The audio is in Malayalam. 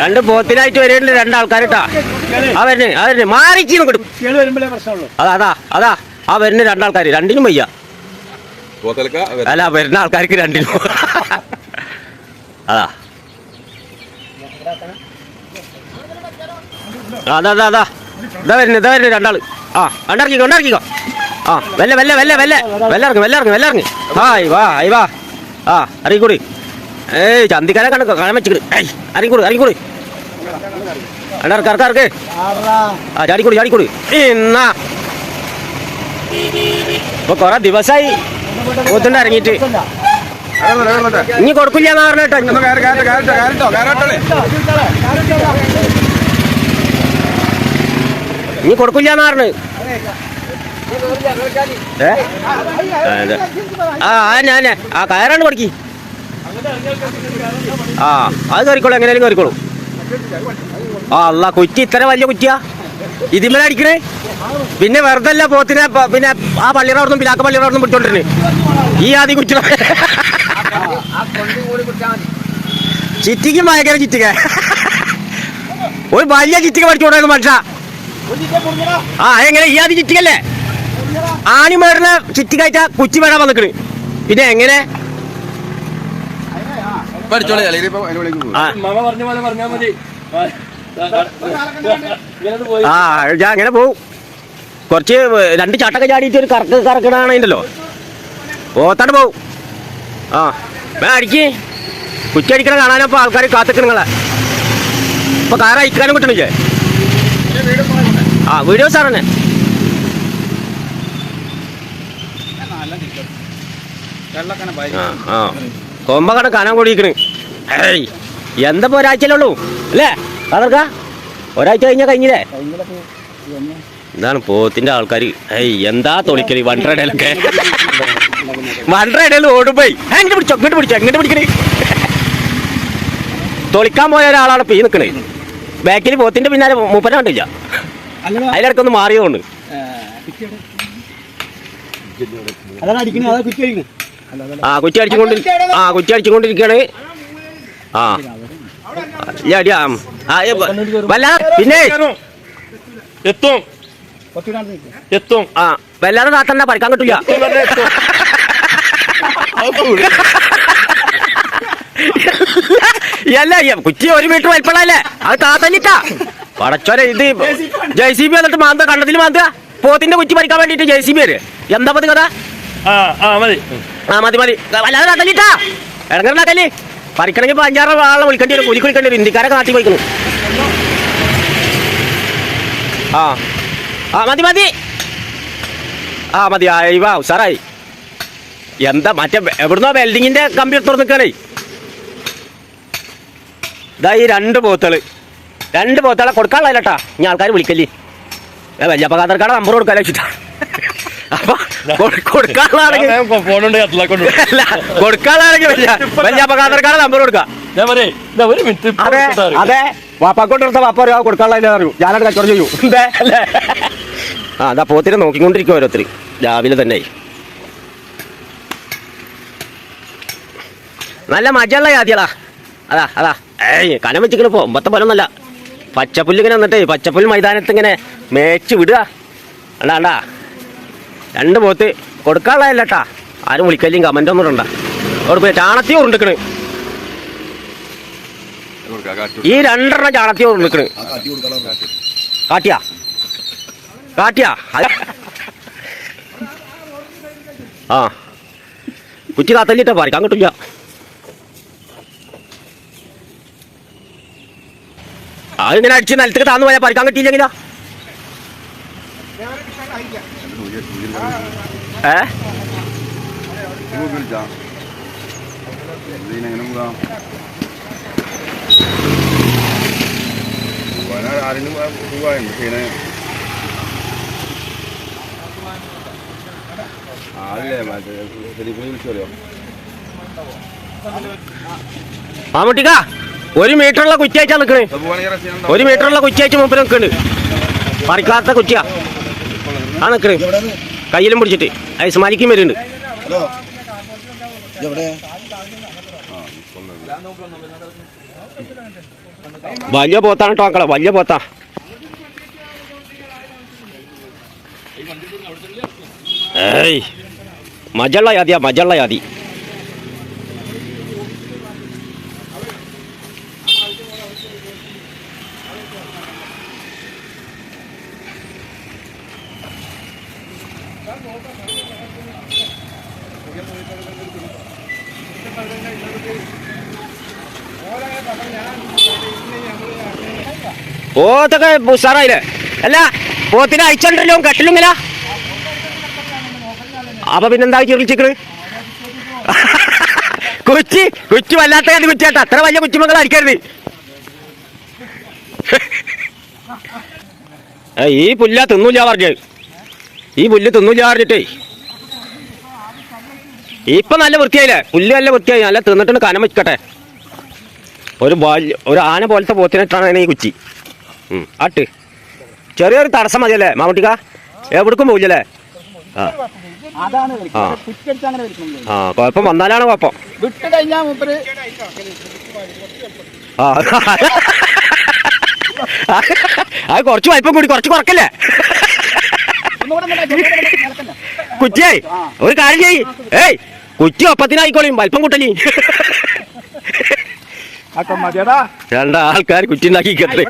രണ്ട് പോത്തിനായിട്ട് വരുന്നുണ്ട് രണ്ടാൾക്കാരിട്ടാ. ആ വരുന്നേ ആ വരുന്നേ. മാറിച്ചീന്ന് അതാ അതാ അതാ. ആ വരുന്ന രണ്ടാൾക്കാർ രണ്ടിനും വയ്യ. അല്ല വരുന്ന ആൾക്കാർക്ക് രണ്ടിനും. അതാ. ആ, അതാ അതാ അതാ. ഇതാ വരുന്നു ഇതാ വരുന്നു രണ്ടാൾ. ആ ഉണ്ടാക്കിക്കോ ഉണ്ടാക്കിക്കോ ആ വെല്ല വെല്ല വെല്ല വെല്ല വെല്ല ഇറങ്ങി വെല്ല ഇറങ്ങി വെല്ല ഇറങ്ങി. ഹായ് വാ ആയി വാ. ആ അറിയിക്കൂടി ഏയ് ചന്തിക്കാരെ കണ കാണാൻ വെച്ചിട്ട് ഏയ് അറിയിക്കൂടി അറിയിക്കൂടി ഇറക്ക ഇറക്ക ഇറക്കേ. ആ ചാടിക്കൂടി ചാടിക്കൂടി. എന്നാ ഇപ്പൊ കൊറേ ദിവസമായി പോത്തുണ്ട് ഇറങ്ങിയിട്ട്. ഇനി കൊടുക്കില്ല എന്നാ പറഞ്ഞിട്ടോ ഇനി കൊടുക്കില്ല എന്നാ പറഞ്ഞു. ഏ? ആ, ഞാൻ ആ കയറാണ്ട് പഠിക്കി ആ അത് കയറിക്കോളൂ എങ്ങനെയാലും കയറിക്കോളൂ. ആ അല്ല കുറ്റി ഇത്ര വലിയ കുറ്റിയാ? ഇതിമേലെ അടിക്കണേ? പിന്നെ വെറുതെ അല്ല പോത്തിനെ പിന്നെ ആ പള്ളിയുടെ അവിടുന്ന് പിലാക്ക പള്ളിയുടെ അവിടുന്ന് വിട്ടോണ്ടിരുന്നു ഈ ആദ്യം കുറ്റി ചിറ്റിക്കും ഭയങ്കര ചിറ്റിക്ക. ഒരു വലിയ ചിറ്റിക്ക പഠിച്ചോണ്ടായിരുന്നു മനുഷ്യ. ആ എങ്ങനെ? ഈ ആദ്യം ചിറ്റിക്കല്ലേ? ആണി മേടുന്ന ചിറ്റിക്കാഴ്ച കുച്ചി വേണം വന്നിക്കണ്. പിന്നെ എങ്ങനെ? പഠിച്ചോളെ മമ പറഞ്ഞ പോലെ മതി. ആ ഞാൻ അങ്ങനെ പോവും. കുറച്ച് രണ്ട് ചട്ടൊക്കെ ചാടിയിട്ട് ഒരു കറക്ക് കറക്കണാണല്ലോ പോത്താണ്ട് പോവും. ആ വേ അടിക്ക്. കുറ്റി അടിക്കണ കാണാനപ്പോ ആൾക്കാർ കാത്തിക്കണ നിങ്ങളെ. ഇപ്പൊ കാറ അയക്കാനും കിട്ടണില്ലേ ആ വീഡിയോ സാറന്നെ. ആ ആ. കൊമ്പ കനം കൂടിയിരിക്കണ്. ഏയ് എന്താ ഒരാഴ്ചയിലുള്ളൂ അല്ലേ? അതർക്ക ഒരാഴ്ച കഴിഞ്ഞാ കഴിഞ്ഞില്ലേ? എന്താണ് പോത്തിന്റെ ആൾക്കാർ ഏയ് എന്താ തൊളിക്കൽ വണ്ടറടയിലൊക്കെ വണ്ടറടയിൽ ഓടുമ്പോയി എങ്ങോട്ട് പിടിച്ചോ ഇങ്ങോട്ട് പിടിച്ചോ എങ്ങോട്ട് പിടിക്കണേ. തൊളിക്കാൻ പോയ ഒരാളാണ് പീ നിൽക്കണേ ബാക്കിൽ പോത്തിന്റെ പിന്നാലെ മൂപ്പന കണ്ടില്ല. അതിലിടക്കൊന്ന് മാറിയതുകൊണ്ട് അതാണ് അടിക്കുന്നത് അതാ കുറ്റി അടിക്കുന്നത് ആ കുറ്റി അടിച്ചുകൊണ്ട് ആ കുറ്റി അടിച്ചുകൊണ്ടിരിക്കുകയാണ് ആ. ഇല്ല അടിയാ ആ വല്ല വല്ലാതെ പിന്നെ എത്തും. എത്തും. ആ വല്ലാതെ കാത്തണ്ട പഠിക്കാൻ കിട്ടില്ല അല്ല കുറ്റി ഒരു മീറ്റർ വലിപ്പള്ളല്ലേ അത് കാത്തല്ലിട്ടാ പടച്ചോര ഇത് ജെ സി ബി എന്നിട്ട് മാന്ത കണ്ടതിൽ മാന്ത പോത്തിന്റെ കുറ്റി പറിക്കാൻ വേണ്ടിട്ട് ജെ സി ബി വരെ. എന്താ പതി കഥ ആ ആ മതി. ആ മതി മതി. വല്ലാതെ കാത്തല്ലിട്ടാ ഇടങ്ങണ്ടാക്കല്ലേ പറിക്കണമെങ്കിൽ ഇപ്പൊ അഞ്ചാറ് ആളെ വിളിക്കേണ്ടി വരും. കുലിക്ക് വിളിക്കേണ്ടി വരും. ഇന്ത്യക്കാരൊക്കെ നാട്ടിൽ പോയിക്കുന്നു. ആ. ആ മതി മതി. ആ മതി. ആ വാ ഉഷാറായി എന്താ മറ്റേ എവിടുന്നോ വെൽഡിങ്ങിന്റെ കമ്പി തുറന്ന് നിൽക്കണേ? ഇതാ ഈ രണ്ട് പോത്തൾ രണ്ട് പോത്തുകളെ കൊടുക്കാനുള്ളതല്ലട്ടാ ഇനി ആൾക്കാർ വിളിക്കല്ലേ? വലിയ കാതർക്കാടെ നമ്പർ കൊടുക്കാലോ വെച്ചിട്ടാ അപ്പൊ വലിയ നമ്പർ ഞാൻ പറയേ ഒരു മിനിറ്റ് അതെ കൊടുത്തിട്ടാ അറിയാം. അതെ. വാപ്പാക്കൊണ്ടെടുത്ത വാപ്പ അറിയാം കൊടുക്കാനുള്ള അറിയൂ ഞാനത് കച്ചവടം ചെയ്യൂ. എന്തേ? അല്ലേ? ആ അതാ പോത്തിനെ നോക്കിക്കൊണ്ടിരിക്കും ഓരോരുത്തർ രാവിലെ തന്നെ നല്ല മജയുള്ള ജാതികളാ. അതാ അതാ. ഏയ് കനം വെച്ചിങ്ങനെ പോ. ഒമ്പത്തെ പോലൊന്നല്ല പച്ചപ്പുല്ലിങ്ങനെ വന്നിട്ടേ പച്ചപ്പുല്ല് മൈതാനത്ത് ഇങ്ങനെ മേച്ച് വിടുക. അണ്ടാ അണ്ടാ രണ്ട് പോത്ത് കൊടുക്കാനുള്ളതല്ലട്ടാ. ആരും വിളിക്കല്ലേ കമന്റ് ഒന്നും ഇടണ്ട. അവിടെ പോയി ചാണത്തി കാറ്റു ഈ രണ്ടെണ്ണം ചാണത്തി ഉരുണ്ടിക്കണ്. കാട്ടിയാ? കാട്ടിയാ. ആ. കുറ്റി കാത്തല്ലിട്ടാ പറിക്കാൻ കിട്ടില്ല അതിങ്ങനെ അടിച്ച് നിലത്തേക്ക് താന്നു പോയാൽ പറിക്കാൻ കിട്ടിയില്ലെങ്കിലോ ഏ? മാമുട്ടിക്ക ഒരു മീറ്ററുള്ള കുറ്റി അയച്ചാ നിക്കണേ. ഒരു മീറ്ററുള്ള കുറ്റിയായിട്ട് മുമ്പിൽ നിൽക്കുന്നുണ്ട് പറിക്കാത്ത കുറ്റിയാ. ആ നിക്കണ് കയ്യിലും പിടിച്ചിട്ട്. ഐസ്മാലിക്കും വരുന്നുണ്ട്. ഹലോ. എവിടെ വലിയ പോത്താണ് കേട്ടോ മക്കളെ വലിയ പോത്താ. ഏയ് മജള്ള യാതിയാ മജള്ള യാതി പോത്തൊക്കെ ഉഷാറായില്ലേ അല്ല പോത്തിന് അയച്ചോണ്ടല്ലോ കട്ടിലുങ്ങല അപ്പൊ പിന്നെന്താ ചിരിച്ചിക്കണ് കൊച്ചി കൊച്ചു വല്ലാത്ത കണ്ട് കുറ്റിയാട്ട. അത്ര വലിയ കൊച്ചുമക്കൾ അടിക്കരുത് ഈ പുല്ല തിന്നൂല പറഞ്ഞത് ഈ പുല്ല് തിന്നില്ല പറഞ്ഞിട്ടേ. ഇപ്പൊ നല്ല വൃത്തിയായില്ലേ? പുല്ല് നല്ല വൃത്തിയായി. നല്ല തിന്നിട്ടുണ്ട് കനം വെക്കട്ടെ ഒരു വലിയ ഒരു ആന പോലത്തെ പോത്തിനിട്ടാണ് ഈ കുച്ചി. അട്ട് ആട്ട്. ചെറിയൊരു തടസ്സം മതിയല്ലേ മാമുട്ടിക്ക? എവിടേക്കും പോയില്ലേ ആ. ആ. കുഴപ്പം വന്നാലാണ് കുഴപ്പം. വിട്ട് കഴിഞ്ഞാൽ മൂപ്പര് ആ. അത് കുറച്ച് വായ്പ കൂടി കുറച്ച് കുറക്കല്ലേ ഒന്നുകൂടെ ഒന്ന് ഇങ്ങോട്ട് ഇങ്ങോട്ട് നടക്കണ്ട. കുറ്റിയേ ഒരു കാര്യം ചെയ് ഏയ് കുറ്റി ഒപ്പത്തിനായിക്കോളിയും അല്പം കുട്ടലി. രണ്ടാൾക്കാർ കുറ്റി ഉണ്ടാക്കി കേട്ടേ